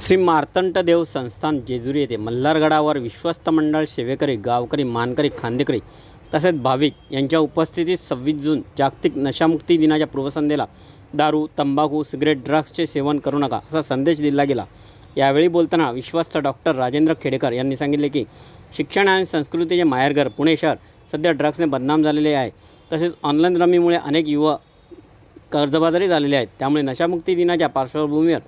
श्री मार्तंटदेव संस्थान जेजुरी येथे मल्हारगडावर विश्वस्त मंडळ सेवेकरी गावकरी मानकरी खांदेकरी तसेच भाविक यांच्या उपस्थितीत सव्वीस जून जागतिक नशामुक्ती दिनाच्या पूर्वसंध्येला दारू तंबाखू सिगरेट ड्रग्सचे सेवन करू नका असा संदेश दिला गेला. यावेळी बोलताना विश्वस्त डॉक्टर राजेंद्र खेडेकर यांनी सांगितले की शिक्षण आणि संस्कृतीचे माहेरघर पुणे शहर सध्या ड्रग्सने बदनाम झालेले आहे. तसेच ऑनलाईन रमीमुळे अनेक युवा कर्जबाजारी झालेले आहेत. त्यामुळे नशामुक्ती दिनाच्या पार्श्वभूमीवर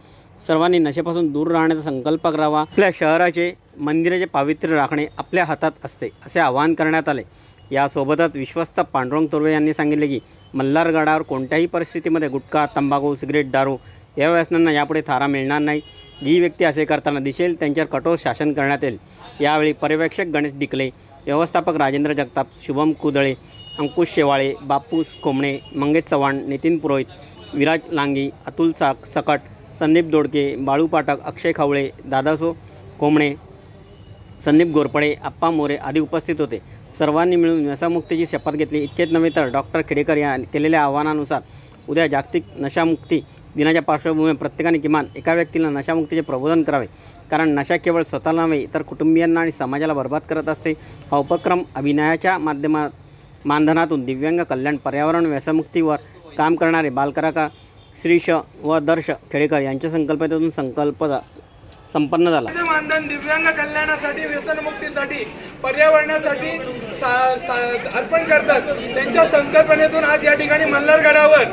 सर्वांनी नशेपासून दूर राहण्याचा संकल्प करावा. आपल्या शहराचे मंदिराचे पावित्र्य राखणे आपल्या हातात असते असे आवाहन करण्यात आले. यासोबतच विश्वस्त पांडुरंग तुर्वे यांनी सांगितले की मल्हारगडावर कोणत्याही परिस्थितीमध्ये गुटखा तंबाखू सिगरेट दारू या व्यसनांना यापुढे थारा मिळणार नाही. जी व्यक्ती असे करताना दिसेल त्यांच्यावर कठोर शासन करण्यात येईल. यावेळी पर्यवेक्षक गणेश डिकले व्यवस्थापक राजेंद्र जगताप शुभम कुदळे अंकुश शेवाळे बापूस कोमणे मंगेश चव्हाण नितीन पुरोहित विराज लांगी अतुल साक सकट संदीप दोडके बाळू पाठक अक्षय खावळे दादासो कोंबणे संदीप गोरपडे आप्पा मोरे आदी उपस्थित होते. सर्वांनी मिळून नशामुक्तीची शपथ घेतली. इतकेच नव्हे तर डॉक्टर खेडेकर या केलेल्या आव्हानानुसार उद्या जागतिक नशामुक्ती दिनाच्या पार्श्वभूमीवर प्रत्येकाने किमान एका व्यक्तीला नशामुक्तीचे प्रबोधन करावे. कारण नशा केवळ स्वतःला नव्हे तर कुटुंबियांना आणि समाजाला बर्बाद करत असते. हा उपक्रम अभिनयाच्या माध्यमात मानधनातून दिव्यांग कल्याण पर्यावरण व्यसनमुक्तीवर काम करणारे बालकलाकार श्रीश व दर्श खेडेकर यांच्या संकल्पनेतून संकल्प संपन्न झाला. मानधन दिव्यांग कल्याणासाठी व्यसनमुक्तीसाठी पर्यावरणासाठी सा- सा- अर्पण करतात. त्यांच्या संकल्पनेतून आज या ठिकाणी मल्हारगडावर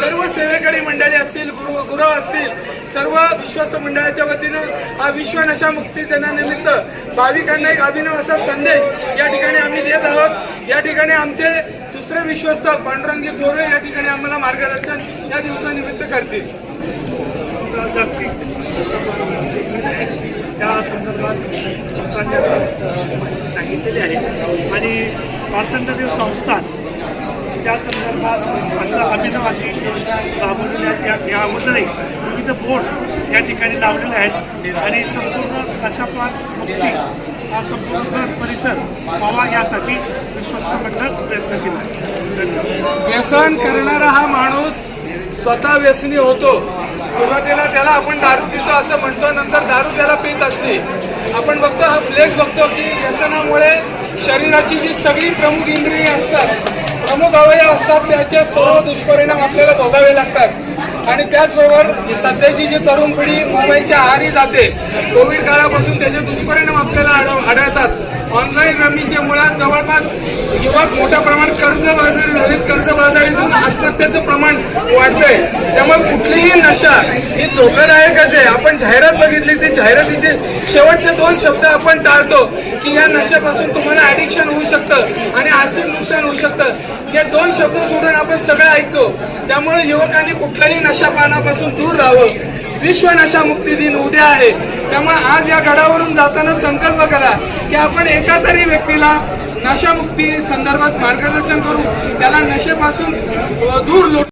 सर्व सेवेकरी मंडळी असतील गुरु गुरु असतील सर्व विश्वास मंडळाच्या वतीनं हा विश्व नशा मुक्ती दिनानिमित्त भाविकांना एक अभिनव असा संदेश या ठिकाणी आम्ही देत आहोत. या ठिकाणी आमचे दुसरे विश्वस्त पांडुरंगजी थोरे या ठिकाणी आम्हाला मार्गदर्शन या दिवसानिमित्त करतील. जागतिक त्या संदर्भात माहिती सांगितलेली आहे. आणि मार्तंडदेव संस्थान त्या संदर्भात असं अभिनव अशी योजना राबवलेली आहे. त्या या अगोदरही विविध बोर्ड या ठिकाणी लावलेले आहेत. आणि संपूर्ण नशापान मुक्ती हा संपूर्ण परिसर व्हावा यासाठी विश्वस्त मंडळ प्रयत्नशील आहे. धन्यवाद. व्यसन करणारा हा माणूस स्वतः व्यसनी होतो. सुरुवातीला त्याला आपण दारू पितो असं म्हणतो नंतर दारू त्याला पित असते. आपण बघतो हा फ्लेक्स बघतो की व्यसनामुळे शरीराची जी सगळी प्रमुख इंद्रिय असतात प्रमुख अवयव असतात त्याचे सर्व दुष्परिणाम आपल्याला भोगावे लागतात. आणि त्याचबरोबर सध्याची जी तरुण पिढी मोबाईलच्या आहारी जाते कोविड काळापासून त्याचे दुष्परिणाम आपल्याला आढळ- आढळतात. ऑनलाईन रमीच्या मुळात जवळपास युवक मोठ्या प्रमाणात कर्जबाजारी झालेत. कर्जबाजारीतून आत्महत्याचं प्रमाण वाढतंय. त्यामुळे कुठलीही नशा ही धोकादायकच आहे. आपण जाहिरात बघितली ती जाहिरातीचे शेवटचे दोन शब्द आपण टाळतो की या नशेपासून तुम्हाला ॲडिक्शन होऊ शकतं आणि आर्थिक नुकसान होऊ शकतं. या दोन शब्द सोडून आपण सगळं ऐकतो. त्यामुळे युवकांनी कुठल्याही नशापानापासून दूर राहावं. विश्व नशा मुक्ती दिन उद्या आहे. त्यामुळे आज या गडावरून जाताना संकल्प करा की आपण एका तरी व्यक्तीला नशामुक्ती संदर्भात मार्गदर्शन करू त्याला नशेपासून दूर लोट